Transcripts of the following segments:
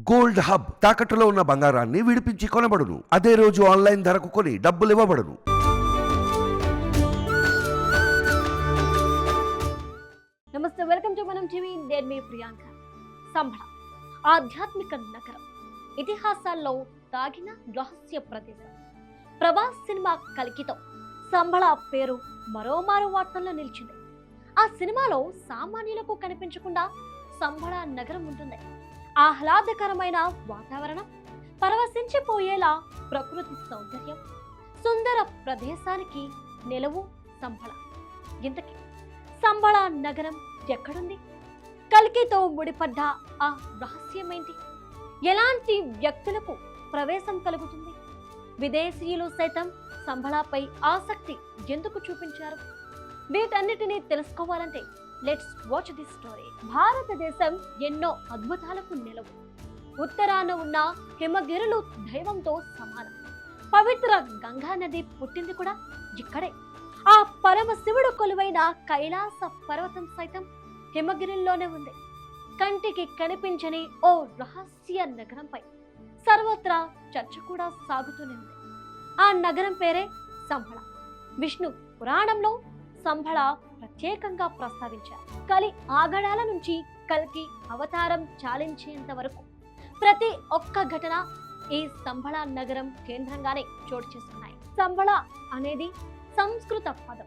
Gold hub తాకట్టులో ఉన్న బంగారాన్ని విడిపించి కొనబడును. అదే రోజు ఆన్లైన్ ధరకు కొని డబ్బులు ఇవ్వబడును. నమస్తే వెల్కమ్ టు మనం టీవీ. నేను మీ ప్రియాంక. సంభళ ఆధ్యాత్మిక నగరం. ఇతిహాసాల్లో దాగిన రహస్య ప్రదేశం. ప్రభాస్ సినిమా కలికితం. సంభళ పేరు మరోమారు వార్తల్లో నిలిచింది. ఆ సినిమాలో సామాన్యులకు కనిపించకుండా సంభళ నగరం ఉంటుంది. ఆహ్లాదకరమైన వాతావరణం పరవశించిపోయేలా ప్రకృతి సౌందర్యం సుందర ప్రదేశానికి నిలవు సంబళ. ఇంతకీ సంబళ నగరం ఎక్కడుంది? కల్కితో ముడిపడ్డ ఆ రహస్యమేంటి? ఎలాంటి వ్యక్తులకు ప్రవేశం కలుగుతుంది? విదేశీయులు సైతం సంబళపై ఆసక్తి ఎందుకు చూపించారు? వీటన్నిటినీ తెలుసుకోవాలంటే లెట్స్ వాచ్ ది స్టోరీ భారతదేశం ఎన్నో అద్భుతాలకు నిలవు. ఉత్తరాన ఉన్న హిమగిరులు దైవంతో సమానం. పవిత్ర గంగా నది పుట్టింది కూడా ఇక్కడే. ఆ పరమశివుడు కొలువైన కైలాస పర్వతం సైతం హిమగిరిలోనే ఉంది. కంటికి కనిపించని ఓ రహస్య నగరంపై సర్వత్రా చర్చ కూడా సాగుతూనే ఉంది. ఆ నగరం పేరే సంభళ విష్ణు పురాణంలో సంభళ ప్రత్యేకంగా ప్రస్తావించారు. కలి ఆగడాల నుంచి కల్కి అవతారం చాలించేంత వరకు ప్రతి ఒక్క ఘటన ఈ సంబళ నగరం కేంద్రంగానే చోటు చేసుకున్నాయి. సంబళ అనేది సంస్కృత పదం.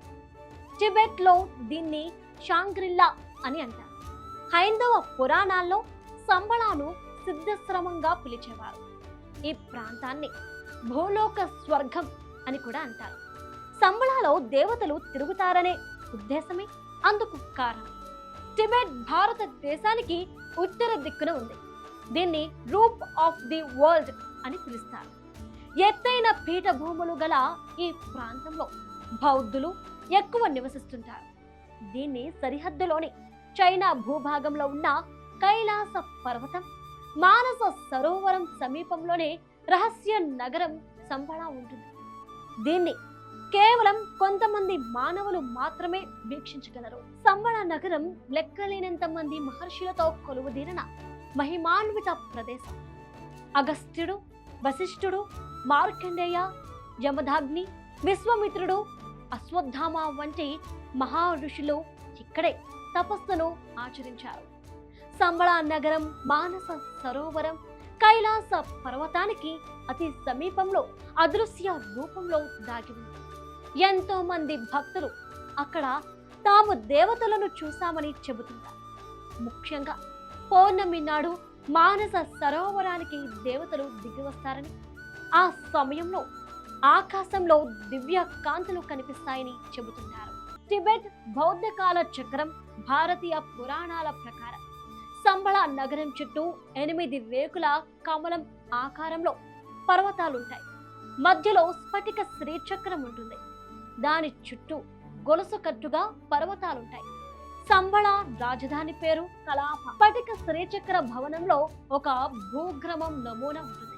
టిబెట్లో దీన్ని షాంగ్రిల్లా అని అంటారు. హైందవ పురాణాల్లో సంబళాను సిద్ధశ్రమంగా పిలిచేవారు. ఈ ప్రాంతాన్ని భూలోక స్వర్గం అని కూడా అంటారు. సంబళాలో దేవతలు తిరుగుతారనే ఉద్దేశమే అందుకు కారణం. టిబెట్ భారతదేశానికి ఉత్తర దిక్కున ఉంది. దీన్ని రూప్ ఆఫ్ ది వరల్డ్ అని పిలుస్తారు. ఎత్తైన పీఠభూములు గల ఈ ప్రాంతంలో బౌద్ధులు ఎక్కువ నివసిస్తుంటారు. దీన్ని సరిహద్దులోని చైనా భూభాగంలో ఉన్న కైలాస పర్వతం మానస సరోవరం సమీపంలోనే రహస్య నగరం సంబళ ఉంటుంది. దీన్ని కేవలం కొంతమంది మానవులు మాత్రమే వీక్షించగలరు. సంబళ నగరం లెక్కలేనంత మంది మహర్షులతో కొలువుదీరిన మహిమాన్విత ప్రదేశం. అగస్త్యుడు వశిష్ఠుడు మార్కండేయ యమధాగ్ని విశ్వమిత్రుడు అశ్వత్థామ వంటి మహా ఋషులు ఇక్కడే తపస్సును ఆచరించారు. సంబళ నగరం మానస సరోవరం కైలాస పర్వతానికి అతి సమీపంలో అదృశ్య రూపంలో దాగి ఉంది. ఎంతో మంది భక్తులు అక్కడ తాము దేవతలను చూశామని చెబుతుంటారు. ముఖ్యంగా పౌర్ణమి నాడు మానస సరోవరానికి దేవతలు దిగి వస్తారని ఆ సమయంలో ఆకాశంలో దివ్య కాంతులు కనిపిస్తాయని చెబుతుంటారు. టిబెట్ బౌద్ధ కాల చక్రం భారతీయ పురాణాల ప్రకారం సంబళ నగరం చుట్టూ ఎనిమిది రేకుల కమలం ఆకారంలో పర్వతాలుంటాయి. మధ్యలో స్ఫటిక శ్రీచక్రం ఉంటుంది. దాని చుట్టూ గొలుసు కట్టుగా పర్వతాలుంటాయి. సంబళ రాజధాని పేరు కలాప. పటిక శ్రీచక్ర భవనంలో ఒక భూగ్రమం నమూనా ఉంటుంది.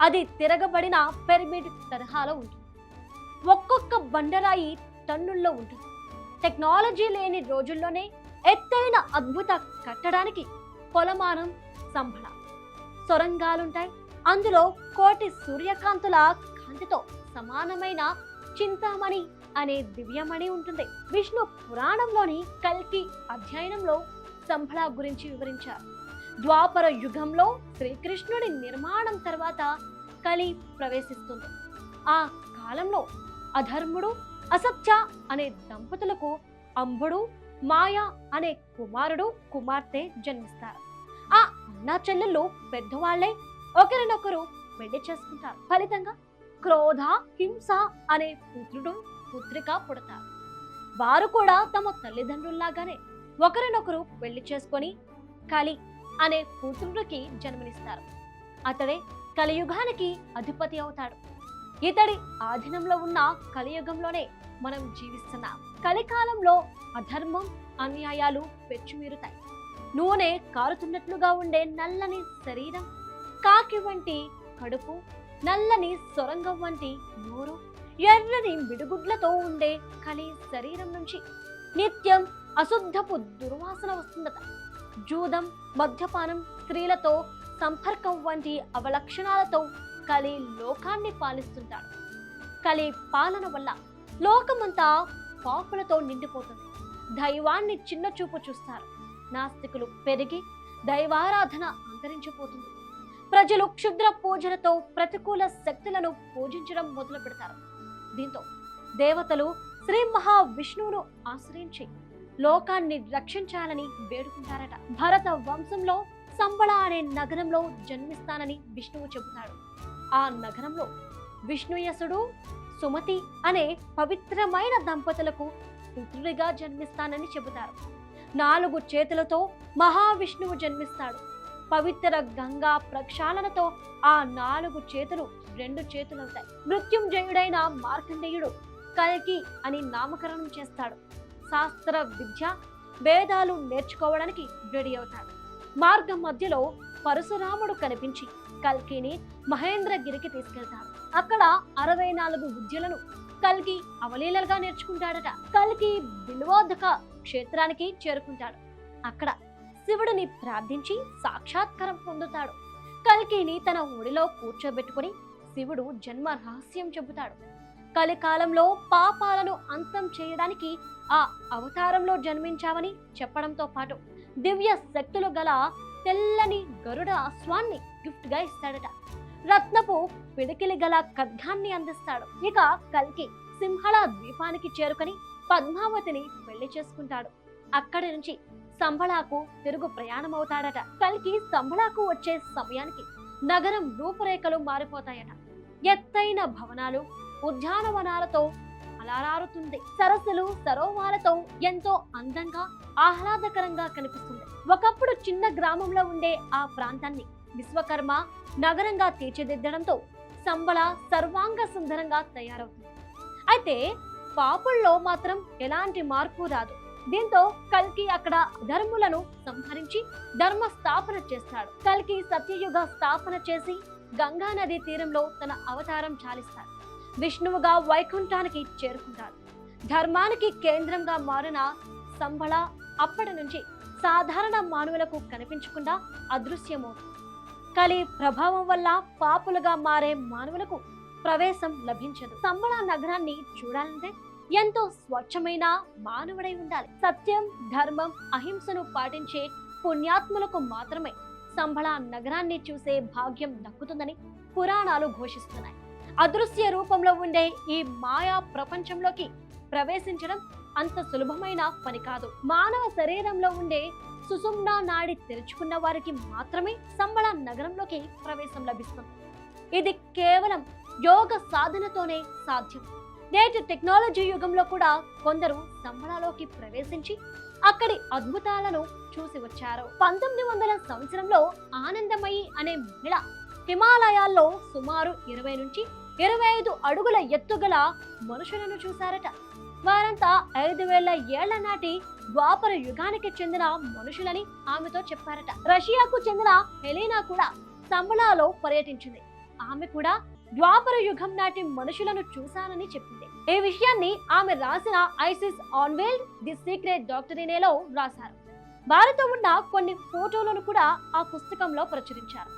అది తిరగబడిన పిరమిడ్ తరహాలో ఉంటుంది. ఒక్కొక్క బండరాయి టన్నుల్లో ఉంటుంది. టెక్నాలజీ లేని రోజుల్లోనే ఎత్తైన అద్భుత కట్టడానికి కొలమానం సంబళ. సొరంగాలుంటాయి. అందులో కోటి సూర్యకాంతుల కాంతితో సమానమైన చింతామణి అనే దివ్యమణి ఉంటుంది. విష్ణు పురాణంలోని కల్కి అధ్యయనంలో సంబళ గురించి వివరించారు. ద్వాపర యుగంలో శ్రీకృష్ణుడి నిర్మాణం తర్వాత కలి ప్రవేశిస్తుంది. ఆ కాలంలో అధర్ముడు అసత్య అనే దంపతులకు అంబుడు మాయ అనే కుమారుడు కుమార్తె జన్మిస్తారు. ఆ అన్నా చెల్లెళ్ళు పెద్దవాళ్ళే ఒకరినొకరు పెళ్ళి చేసుకుంటారు. ఫలితంగా క్రోధ హింస అనే పుత్రుడు పుత్రిక పుడతారు. వారు కూడా తమ తల్లిదండ్రుల్లాగానే ఒకరినొకరు పెళ్ళి చేసుకొని కలి అనే పుత్రుడికి జన్మనిస్తారు. అతడే కలియుగానికి అధిపతి అవుతాడు. ఇతడి ఆధీనంలో ఉన్న కలియుగంలోనే మనం జీవిస్తున్నాం కలికాలంలో అధర్మం అన్యాయాలు పెచ్చుమీరుతాయి. నూనె కారుతున్నట్లుగా ఉండే నల్లని శరీరం కాకి వంటి కడుపు నల్లని సొరంగం వంటి నోరు ఎర్రని మిడుగుడ్లతో ఉండే కలి శరీరం నుంచి నిత్యం అశుద్ధపు దుర్వాసన వస్తుందట. జూదం మద్యపానం స్త్రీలతో సంపర్కం వంటి అవలక్షణాలతో కలి లోకాన్ని పాలిస్తుంటాడు. కలి పాలన వల్ల లోకమంతా పాపులతో నిండిపోతుంది. దైవాన్ని చిన్న చూపు చూస్తారు. నాస్తికులు పెరిగి దైవారాధన అంతరించిపోతుంది. ప్రజలు క్షుద్ర పూజలతో ప్రతికూల శక్తులను పూజించడం మొదలు పెడతారు. దీంతో దేవతలు శ్రీ మహావిష్ణువును ఆశ్రయించి లోకాన్ని రక్షించాలని వేడుకుంటారట. భరత వంశంలో సంబళ అనే నగరంలో జన్మిస్తానని విష్ణువు చెబుతాడు. ఆ నగరంలో విష్ణుయసుడు సుమతి అనే పవిత్రమైన దంపతులకు పుత్రుడిగా జన్మిస్తానని చెబుతారు. నాలుగు చేతులతో మహావిష్ణువు జన్మిస్తాడు. పవిత్ర గంగా ప్రక్షాళనతో ఆ నాలుగు చేతులు రెండు చేతులవుతాయి మృత్యుంజయుడైన మార్కండేయుడు కల్కి అని నామకరణం చేస్తాడు. శాస్త్ర విద్య వేదాలు నేర్చుకోవడానికి రెడీ అవుతాడు. మార్గం మధ్యలో పరశురాముడు కనిపించి కల్కిని మహేంద్రగిరికి తీసుకెళ్తాడు. అక్కడ అరవై నాలుగు విద్యలను కల్కి అవలీలలుగా నేర్చుకుంటాడట. కల్కి బిల్వోధక క్షేత్రానికి చేరుకుంటాడు. అక్కడ శివుడిని ప్రార్థించి సాక్షాత్కారం పొందుతాడు. కల్కిని తన ఒడిలో కూర్చోబెట్టుకుని శివుడు జన్మ రహస్యం చెబుతాడు. కలికాలంలో పాపాలను అంతం చేయడానికి ఆ అవతారంలో జన్మించామని చెప్పడంతో పాటు దివ్య శక్తులు గల తెల్లని గరుడ అశ్వాన్ని గిఫ్ట్గా ఇస్తాడట. రత్నపు పిడికిలి గల ఖడ్గాన్ని అందిస్తాడు. ఇక కల్కి సింహళ ద్వీపానికి చేరుకొని పద్మావతిని పెళ్ళి చేసుకుంటాడు. అక్కడి నుంచి సంబళాకు తిరుగు ప్రయాణమవుతాడట. కలికి సంబళాకు వచ్చే సమయానికి నగరం రూపురేఖలు మారిపోతాయట. ఎత్తైన భవనాలు ఉద్యానవనాలతో అలారారుతుంది. సరస్సులు సరోవాలతో ఎంతో అందంగా ఆహ్లాదకరంగా కనిపిస్తుంది. ఒకప్పుడు చిన్న గ్రామంలో ఉండే ఆ ప్రాంతాన్ని విశ్వకర్మ నగరంగా తీర్చిదిద్దడంతో సంబళ సర్వాంగ సుందరంగా తయారవుతుంది. అయితే పాపుల్లో మాత్రం ఎలాంటి మార్పు రాదు. దీంతో కల్కి అక్కడ ధర్ములను సంహరించి ధర్మ స్థాపన చేస్తాడు. కల్కి సత్యయుగ స్థాపన చేసి గంగా నది తీరంలో తన అవతారం చాలిస్తాడు. విష్ణువుగా వైకుంఠానికి చేరుకుంటాడు. ధర్మానికి కేంద్రంగా మారిన సంబళ అప్పటి నుంచి సాధారణ మానవులకు కనిపించకుండా అదృశ్యమవుతుంది. కలి ప్రభావం వల్ల పాపులుగా మారే మానవులకు ప్రవేశం లభించదు. సంబళ నగరాన్ని చూడాలంటే ఎంతో స్వచ్ఛమైన మానవుడై ఉండాలి. సత్యం ధర్మం అహింసను పాటించే పుణ్యాత్ములకు మాత్రమే సంభళ నగరాన్ని చూసే భాగ్యం దక్కుతుందని పురాణాలు ఘోషిస్తున్నాయి. అదృశ్య రూపంలో ఉండే ఈ మాయా ప్రపంచంలోకి ప్రవేశించడం అంత సులభమైన పని కాదు. మానవ శరీరంలో ఉండే సుషుమ్నా నాడి తెరుచుకున్న వారికి మాత్రమే సంబళ నగరంలోకి ప్రవేశం లభిస్తుంది. ఇది కేవలం యోగ సాధనతోనే సాధ్యం. నేటి టెక్నాలజీ యుగంలో కూడా కొందరు సంబళలోకి ప్రవేశించి అక్కడి అద్భుతాలను చూసి వచ్చారు. పంతొమ్మిది వందల సంవత్సరంలో ఆనందమయి అనే మహిళ హిమాలయాల్లో సుమారు ఇరవై నుంచి ఇరవై ఐదు అడుగుల ఎత్తుగల మనుషులను చూశారట. వారంతా ఐదు వేల ఏళ్ళ నాటి ద్వాపర యుగానికి చెందిన మనుషులని ఆమెతో చెప్పారట. రష్యాకు చెందిన హెలీనా కూడా సంబళాలో పర్యటించింది. ఆమె కూడా ద్వాపర యుగం నాటి మనుషులను చూశానని చెప్పింది. ఈ విషయాన్ని ఆమె రాసిన ఐసిస్ ఆన్వేల్డ్ ది సీక్రెట్ డాక్టరీనేలో రాశారు. వారితో ఉన్న కొన్ని ఫోటోలను కూడా ఆ పుస్తకంలో ప్రచురించారు.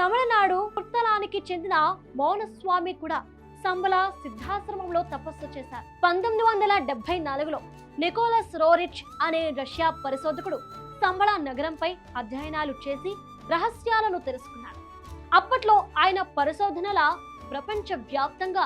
తమిళనాడు పుత్తలానికి చెందిన మౌనస్వామి కూడా సంబల సిద్ధాశ్రమంలో తపస్సు చేశారు. పంతొమ్మిది వందల డెబ్బై నాలుగులో నికోలస్ రోరిచ్ అనే రష్యా పరిశోధకుడు సంబళ నగరంపై అధ్యయనాలు చేసి రహస్యాలను తెలుసుకున్నాడు. అప్పట్లో ఆయన పరిశోధనల ప్రపంచ వ్యాప్తంగా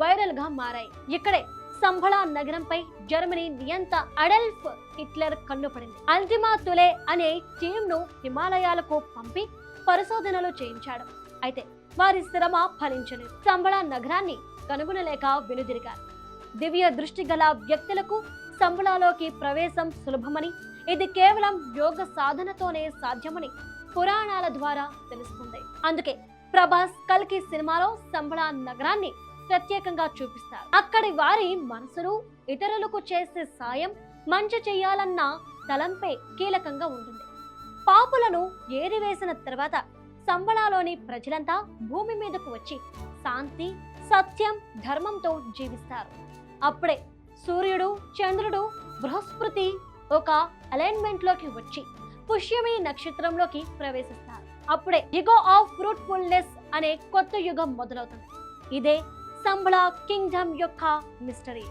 వైరల్గా మారాయి. ఇక్కడే సంబళ నగరంపై జర్మనీ నియంత అడల్ఫ్ హిట్లర్ కన్నుపడింది. అల్టిమా తులే అనే టీంను హిమాలయాలకు పంపి పరిశోధనలు చేయించాడు. అయితే వారి శ్రమ ఫలించలేదు. సంబళ నగరాన్ని కనుగొనలేక వెనుదిరిగారు. దివ్య దృష్టి గల వ్యక్తులకు సంబళలోకి ప్రవేశం సులభమని ఇది కేవలం యోగ సాధనతోనే సాధ్యమని పురాణాల ద్వారా తెలుస్తుంది అందుకే ప్రభాస్ కల్కి సినిమాలో సంబళ నగరాన్ని ప్రత్యేకంగా చూపిస్తారు. అక్కడి వారి మనసులు ఇతరులకు చేసే సాయం మంచి చేయాలన్న తలంపే కీలకంగా ఉంటుంది. పాపులను ఏరివేసిన తర్వాత సంబళాలోని ప్రజలంతా భూమి మీదకు వచ్చి శాంతి సత్యం ధర్మంతో జీవిస్తారు. అప్పుడే సూర్యుడు చంద్రుడు బృహస్పతి ఒక అలైన్మెంట్లోకి వచ్చి పుష్యమి నక్షత్రంలోకి ప్రవేశిస్తారు. అప్పుడే యుగో ఆఫ్ ఫ్రూట్ఫుల్నెస్ అనే కొత్త యుగం మొదలవుతుంది. ఇదే సంబళ కింగ్డమ్ యొక్క మిస్టరీ.